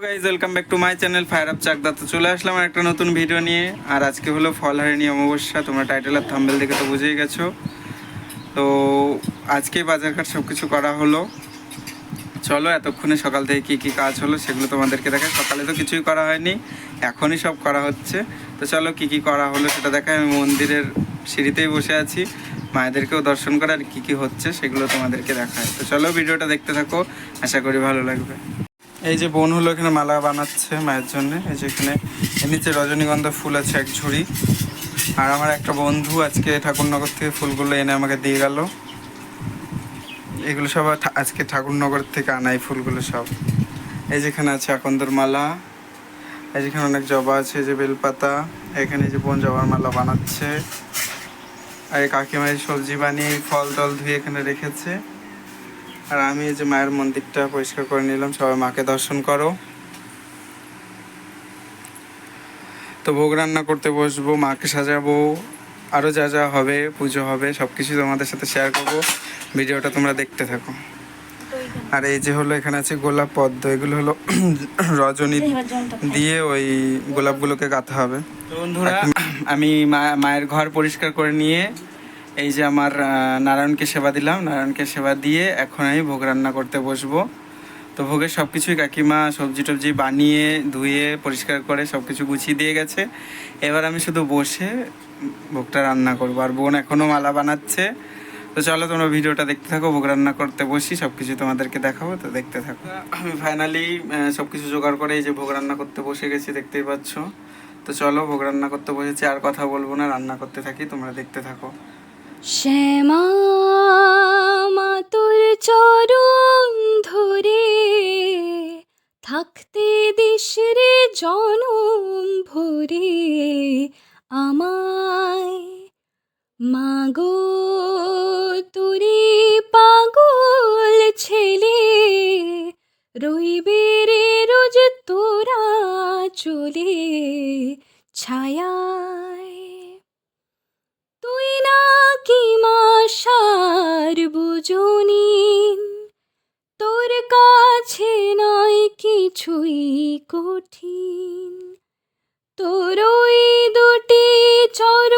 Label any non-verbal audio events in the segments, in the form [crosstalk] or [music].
Guys welcome back to my channel fire up Chakdah তো চলে আসলাম একটা নতুন ভিডিও নিয়ে। আর আজকে হলো ফলহারিণী অমাবস্যা তোমরা টাইটেল আর থাম্বেল দেখে তো বুঝেই গেছো। তো আজকে বাজারঘাট সব কিছু করা হলো। চলো, এতক্ষণে সকাল থেকে কী কী কাজ হলো সেগুলো তোমাদেরকে দেখাই। সকালে তো কিছুই করা হয়নি, এখনই সব করা হচ্ছে। তো চলো, কী কী করা হলো সেটা দেখাই। আমি মন্দিরের সিঁড়িতেই বসে আছি। মায়েদেরকেও দর্শন করে আর কী কী হচ্ছে সেগুলো তোমাদেরকে দেখায় তো চলো ভিডিওটা দেখতে থাকো। আশা করি ভালো লাগবে। এই যে বোন হলো এখানে মালা বানাচ্ছে মায়ের জন্য। এই যে এখানে নিচে রজনীগন্ধা ফুল আছে এক ঝুড়ি। আর আমার একটা বন্ধু আজকে ঠাকুরনগর থেকে ফুলগুলো এনে আমাকে দিয়ে গেল। এগুলো সব আজকে ঠাকুরনগর থেকে আনা এই ফুলগুলো সব। এই যেখানে আছে আকন্দর মালা। এই যেখানে অনেক জবা আছে যে বেলপাতা। এখানে যে বোন জবার মালা বানাচ্ছে। আর এই কাকিমা সবজি বানিয়ে ফল টল ধুয়ে এখানে রেখেছে। আর আমি এই যে মায়ের মন্দিরটা পরিষ্কার করে নিলাম সবাই মাকে দর্শন করো। তো ভোগ রান্না করতে বসবো মাকে সাজাবো আরও যা যা হবে পুজো হবে সব কিছু তোমাদের সাথে শেয়ার করব। ভিডিওটা তোমরা দেখতে থাকো। আর এই যে হলো এখানে আছে গোলাপ পদ্ম এগুলো হলো [clears throat] রজনী দিয়ে ওই গোলাপগুলোকে গাঁথা হবে। বন্ধুরা আমি মা- মায়ের ঘর পরিষ্কার করে নিয়ে এই যে আমার নারায়ণকে সেবা দিলাম। নারায়ণকে সেবা দিয়ে এখন আমি ভোগ রান্না করতে বসবো। তো ভোগের সব কিছুই কাকিমা সবজি টবজি বানিয়ে, ধুয়ে, পরিষ্কার করে সব কিছু গুছিয়ে দিয়ে গেছে। এবার আমি শুধু বসে ভোগটা রান্না করব। আর বোন এখনও মালা বানাচ্ছে। তো চলো তোমরা ভিডিওটা দেখতে থাকো, ভোগ রান্না করতে বসি সব কিছু তোমাদেরকে দেখাবো, তো দেখতে থাকো। আমি ফাইনালি সব কিছু জোগাড় করে এই যে ভোগ রান্না করতে বসে গেছি, দেখতেই পাচ্ছ। তো চলো ভোগ রান্না করতে বসেছি, আর কথা বলব না, রান্না করতে থাকি, তোমরা দেখতে থাকো। শ্যামা তোর চরণ ধরে থাকতে দিস রে জনম ভরে আমায়। মাগো, তোরে পাগল ছেলে, রইবে রে রোজ তোরা চলে তুই না কি মাসার তোর কাছে নয় কিছুই কঠিন তোর ওই দুটি চরণ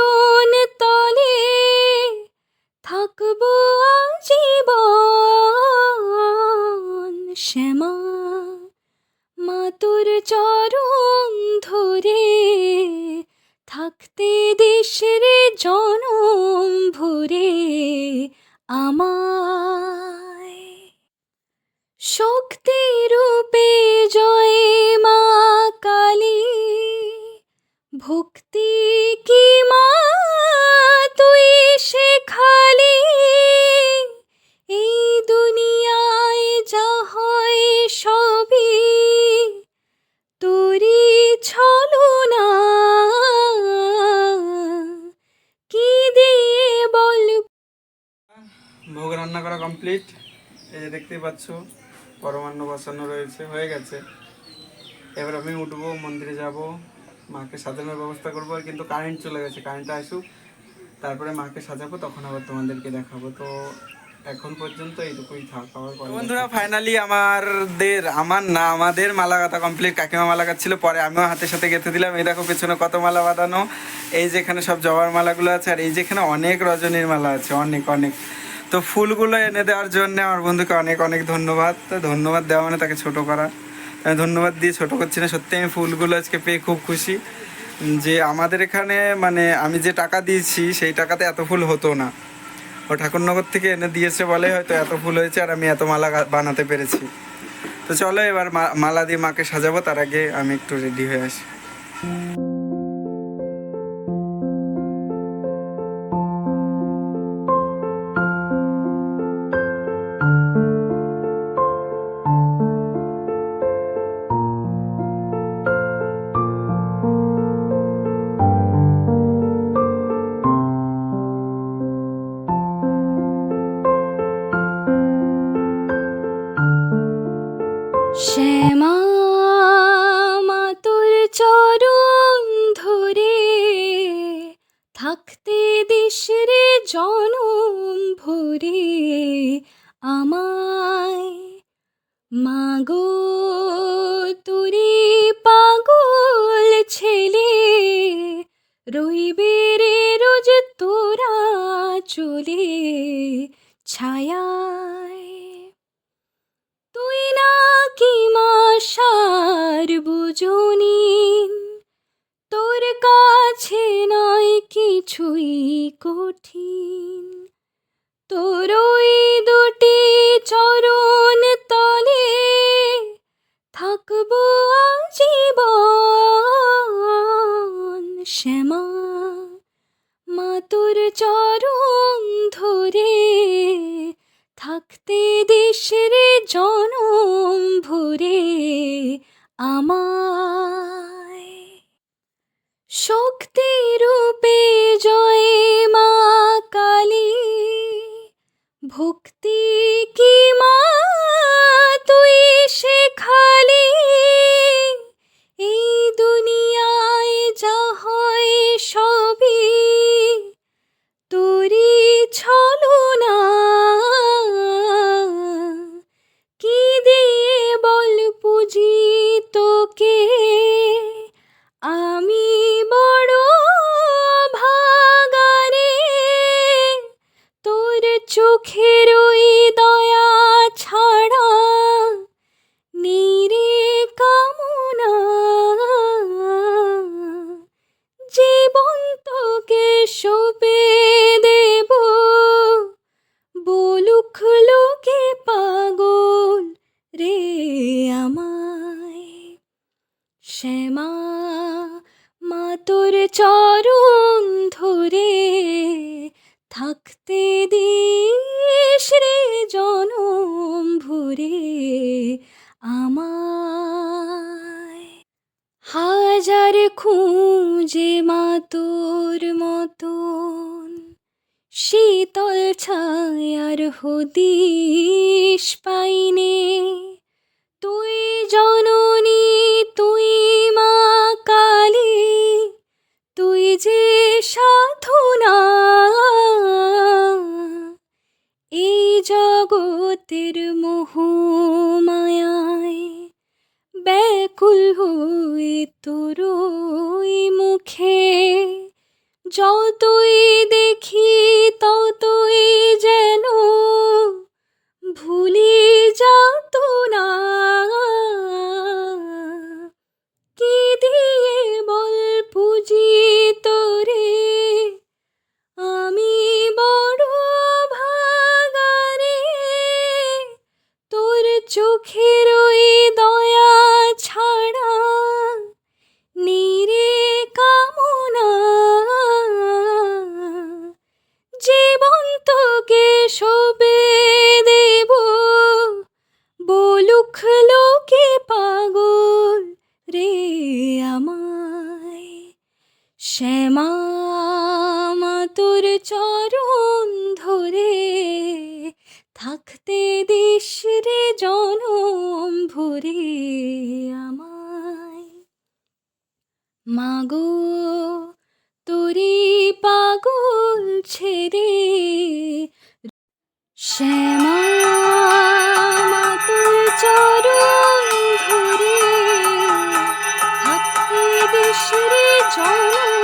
পাচ্ছ পরমান্ন বসানো রয়েছে হয়ে গেছে। এবার আমি উঠবো মন্দিরে যাব মাকে সাজানোর ব্যবস্থা করব কিন্তু কারেন্ট চলে গেছে কারেন্টটা আসুক। তারপরে মাকে সাজাবো তখন আবার তোমাদেরকে দেখাবো। তো এখন পর্যন্ত এইটুকুই থাক বন্ধুরা ফাইনালি আমাদের আমার না আমাদের মালা গাঁথা কমপ্লিট কাকিমা মালা পরে আমিও হাতের সাথে গেঁথে দিলাম। এই দেখো পেছনে কত মালা বাঁধানো। এই যেখানে সব জবার মালাগুলো আছে আর এই যেখানে অনেক রজনীর মালা আছে অনেক অনেক। তো ফুলগুলো এনে দেওয়ার জন্য আমার বন্ধুকে অনেক অনেক ধন্যবাদ। তো ধন্যবাদ দেওয়া মানে তাকে ছোট করা। আমি ধন্যবাদ দিয়ে ছোট করছি না, সত্যি আমি ফুলগুলো আজকে পেয়ে খুব খুশি। যে আমাদের এখানে মানে আমি যে টাকা দিয়েছি, সেই টাকাতে এত ফুল হতো না। ও ঠাকুরনগর থেকে এনে দিয়েছে বলে হয়তো এত ফুল হয়েছে আর আমি এত মালা বানাতে পেরেছি। তো চলো এবার মালা দিয়ে মাকে সাজাবো, তার আগে আমি একটু রেডি হয়ে আসি। শ্যামা, মাতুর চরণ ধরে থাকতে দিস জনম ভরে আমায়। মাগো, তুরি পাগল ছেলে, রইবে রে রোজ তোরা চলে কিছুই কঠিন। তোরই দুটি চরণ তলে থাকব আজীবন। শ্যামা, মা তোর চরণ ধরে থাকতে দেশের জনম ভরে। আমার শক্তি রূপে জয় মা কালী। ভক্তি কি মা তুই শেখালি চরণ ধরে থাকতে দিস রে জনম ভরে আমায়। হাজার খুঁজে মা তোর মতন, শীতল ছায়ার হদিস পাইনে। তুই জনম যতই দেখি তত শ্যামা তোর চরণ ধরে থাকতে দিস রে জনম ভরে আমায়। মাগো, তোরি পাগল ছেড়ে শ্যামা তোর চরণ ধরে থাকতে দিস রে জনম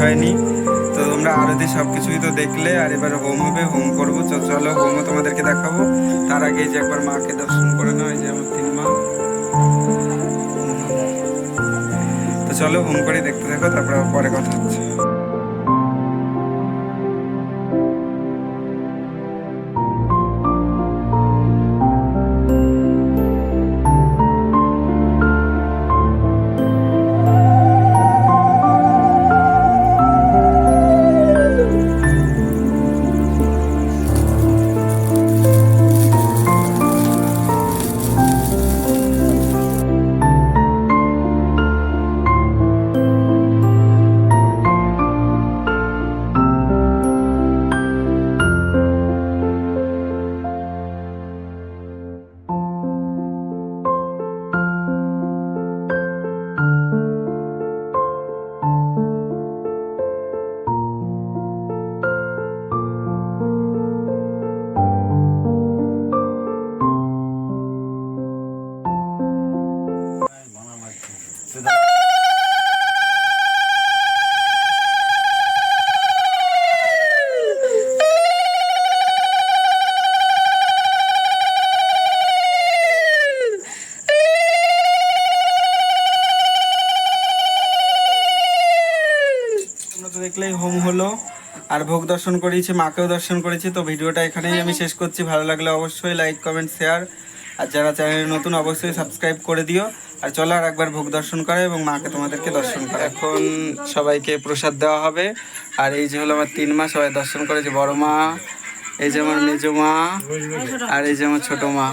হয়নি। তো তোমরা আরতি সব কিছুই তো দেখলে, আর এবার হোম হবে, হোম করব। চলো হোমও তোমাদেরকে দেখাবো। তার আগে যে একবার মাকে দর্শন করে নেওয়া যে আমার তিন মা। তো চলো হোম করে দেখতে দেখো তারপরে পরে কথা হচ্ছে। আর ভোগ দর্শন করেছি মাকেও দর্শন করেছি তো ভিডিওটা এখানেই আমি শেষ করছি। ভালো লাগলে অবশ্যই লাইক কমেন্ট শেয়ার আর যারা চ্যানেলে নতুন অবশ্যই সাবস্ক্রাইব করে দিও। আর চলো আর একবার ভোগ দর্শন করে এবং মাকে তোমাদেরকে দর্শন করে। এখন সবাইকে প্রসাদ দেওয়া হবে। আর এই যে হলো আমার তিন মা সবাই দর্শন করেছে বড় মা এই যে আমার মেজো মা আর এই যে আমার ছোট মা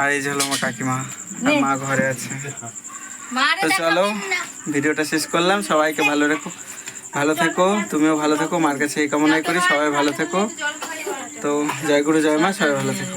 আর এই যে হলো আমার কাকিমা আর মা ঘরে আছে। তো চলো ভিডিওটা শেষ করলাম সবাইকে ভালো রেখো। ভালো থেকো, তুমিও ভালো থেকো, মার কাছে এই কামনাই করি, সবাই ভালো থেকো। তো জয় গুরু জয় মা, সবাই ভালো থেকো।